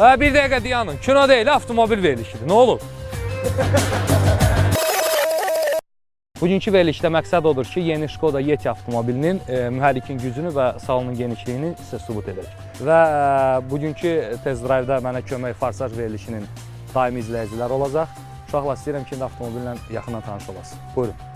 Ha, bir dəqiqə dayanın. Kino deyil, avtomobil verilişidir. Nə olub? Bugünkü verilişdə məqsəd odur ki, yeni Skoda Yeti avtomobilinin e, mühərrikin gücünü və salonun genişliyini sizə sübut edək. Və e, bugünkü test drive-da mənə kömək Farsaj verilişinin daimi izləyicilər olacaq. Uşaqlar istəyirəm ki, indi avtomobillə yaxından tanış olasınız. Buyurun.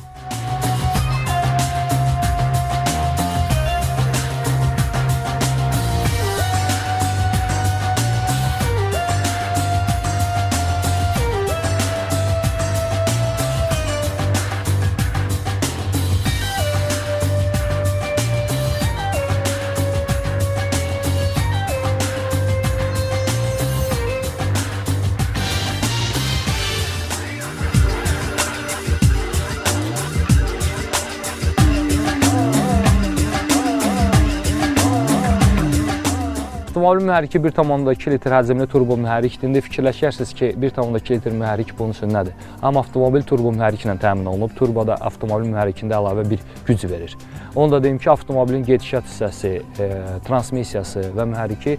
Avtomobil mühərriki 1.2 litr həcmli turbo mühərrikdir. İndi fikirləşərsiniz ki, 1.2 litr mühərrik bunun üçün nədir? Amma avtomobil turbo mühərriklə təmin olunub. Turbo da avtomobil mühərrikində əlavə bir güc verir. Onu da deyim ki, avtomobilin gedişat hissəsi, e, transmissiyası və mühərriki e,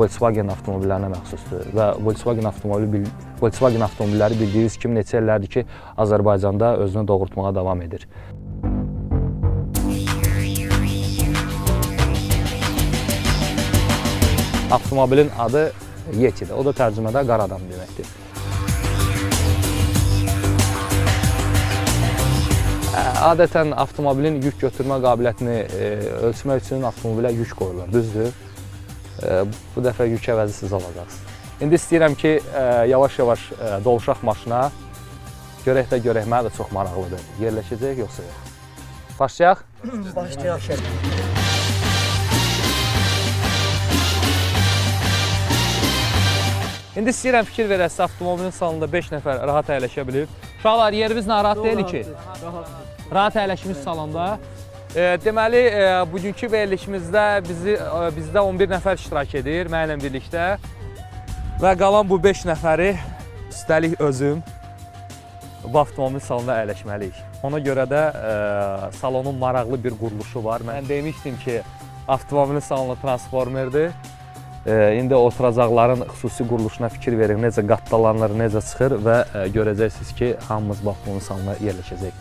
Volkswagen avtomobillərinə məxsusdur və Volkswagen avtomobili bil- Volkswagen avtomobilləri bildiyiniz kimi neçə illərdir ki, Azərbaycanda özünü doğrultmağa davam edir. Avtomobilin adı Yetidir. O da tərcümədə qara adam deməkdir. Adətən avtomobilin yük götürmə qabiliyyətini e, ölçmək üçün avtomobilə yük qoyulur, düzdür? E, bu dəfə yük əvəzi siz alacaqsınız. İndi istəyirəm ki, e, yavaş-yavaş doluşaq maşına. Görək də görək, mənə də çox maraqlıdır. Yerləşəcək yoxsa yox? Başlayaq. Başlayaq İndi istəyirəm fikir verəsiz, avtomobilin salonunda 5 nəfər rahat əyləşə bilir. Uşaqlar, yerimiz narahat deyil ki. Rahat əyləşmiş salonda. E, deməli, e, bugünkü verilişimizdə bizi e, bizdə 11 nəfər iştirak edir mənimlə birlikdə. Və qalan bu 5 nəfəri üstəlik özüm bu avtomobil salonunda əyləşməliyik. Ona görə də e, salonun maraqlı bir quruluşu var. Mən demişdim ki, avtomobilin salonu transformerdir. İndi oturacaqların xüsusi quruluşuna fikir verin, necə qattalanır, necə çıxır və e, görəcəksiniz ki, hamımız bu avtomobil salonuna yerləşəcək.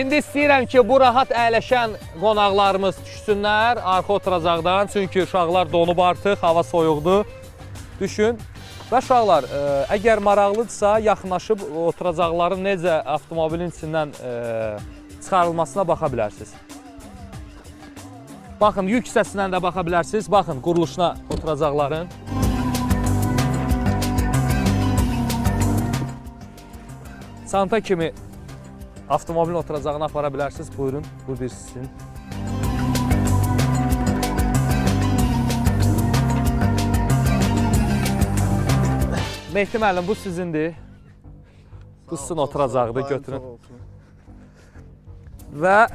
İndi istəyirəm ki, bu rahat əyləşən qonaqlarımız düşsünlər arxa oturacaqdan. Çünki uşaqlar donub artıq, hava soyuqdur. Düşün. Və uşaqlar, ə, əgər maraqlıdırsa, yaxınlaşıb oturacaqların necə avtomobilin içindən ə, çıxarılmasına baxa bilərsiniz. Baxın, yük hissəsindən də baxa bilərsiniz. Baxın, quruluşuna oturacaqların. Çanta kimi avtomobilin oturacağına apara bilərsiniz. Buyurun, bu bir sizin. Mehdi müəllim, bu sizindir. Bu sizin oturacaqdır, götürün. Və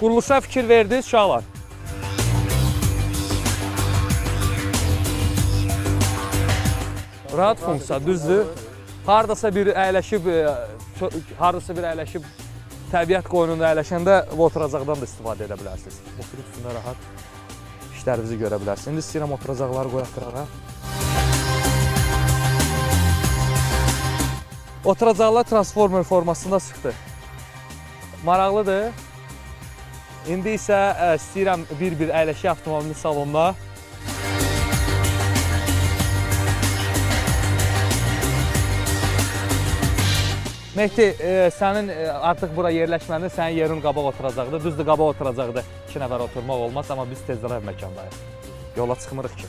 quruluşa fikir verdiniz uşaqlar. Rahat funksiya, düzdür. Hardasa bir əyləşib, e, hardasa bir əyləşib təbiət qoynunda əyləşəndə bu oturacaqdan da istifadə edə bilərsiniz. Oturub üstündə rahat işlərinizi görə bilərsiniz. İndi istəyirəm oturacaqları qoyaq qırağa. Oturacaqlar transformer formasında çıxdı. Maraqlıdır. İndi isə ə, istəyirəm bir-bir əyləşə avtomobilin salonuna. Mehdi, e, sənin e, artıq bura yerləşməndə sənin yerin qabaq oturacaqdı. Düzdür, qabaq oturacaqdı. 2 nəfər oturmaq olmaz, amma biz tez drive məkandayıq. Yola çıxmırıq ki.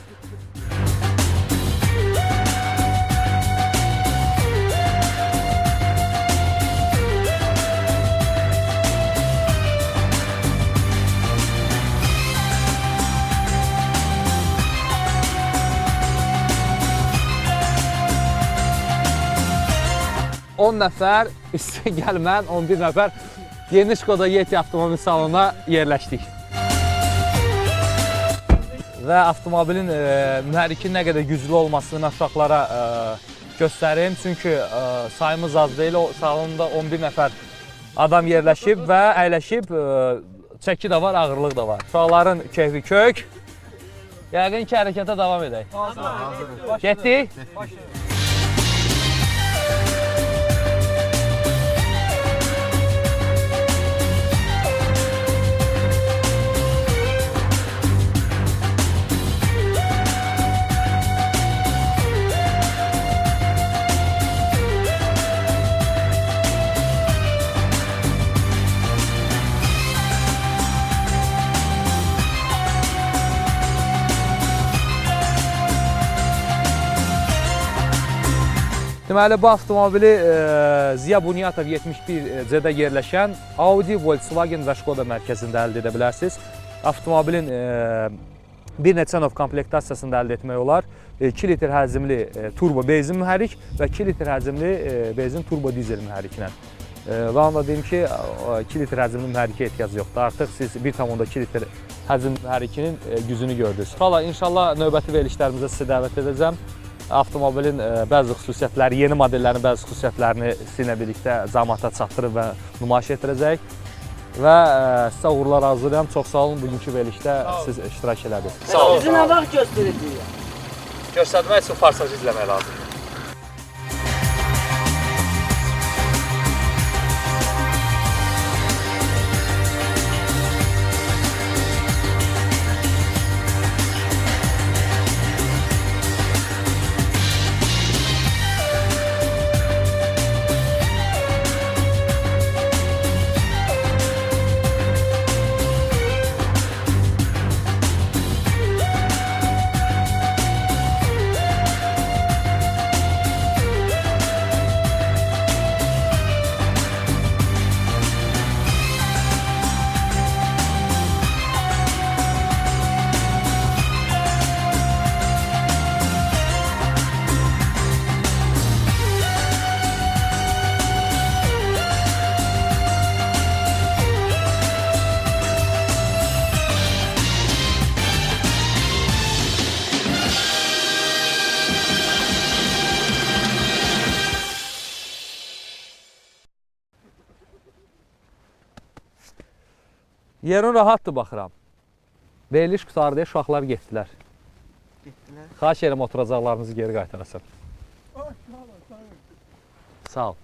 On nəfər üstə gəlmən 11 nəfər Yeni Skoda Yeti avtomobil salonuna yerləşdik. Və avtomobilin e, mühərrikin nə qədər güclü olmasını mən uşaqlara e, göstərim. Çünki ə, sayımız az deyil. O salonda 11 nəfər adam yerləşib və əyləşib. Ə, çəki də var, ağırlıq da var. Uşaqların keyfi kök. Yəqin ki, hərəkətə davam edək. Getdik? Deməli bu avtomobili e, Ziya Bunyatov 71C-də yerləşən Audi, Volkswagen və Skoda mərkəzində əldə edə bilərsiniz. Avtomobilin e, bir neçə növ komplektasiyasını da əldə etmək olar. 2 litr həcmli e, turbo benzin mühərrik və 2 litr həcmli e, benzin turbo dizel mühərriklə. E, Və onu da deyim ki, o 2 litr həcmli mühərrikə ehtiyac yoxdur. Artıq siz 1.2 litr həcm mühərrikinin e, gücünü gördünüz. Valla inşallah növbəti verilişlərimizə sizi dəvət edəcəm. Avtomobilin e, bəzi xüsusiyyətləri, yeni modellərin bəzi xüsusiyyətlərini sizinlə birlikdə cəmaata çatdırıb və nümayiş etdirəcək. Və e, sizə uğurlar arzulayıram. Çox sağ olun bugünkü verilişdə siz iştirak elədiniz. Sağ olun. Bizi nə vaxt göstərəcək? Göstərmək üçün farsaj izləmək lazımdır. Yerin rahatdır baxıram. Veriliş qutardı, uşaqlar getdilər. Getdilər. Xahiş edirəm oturacaqlarınızı geri qaytarasan. Sağ ol.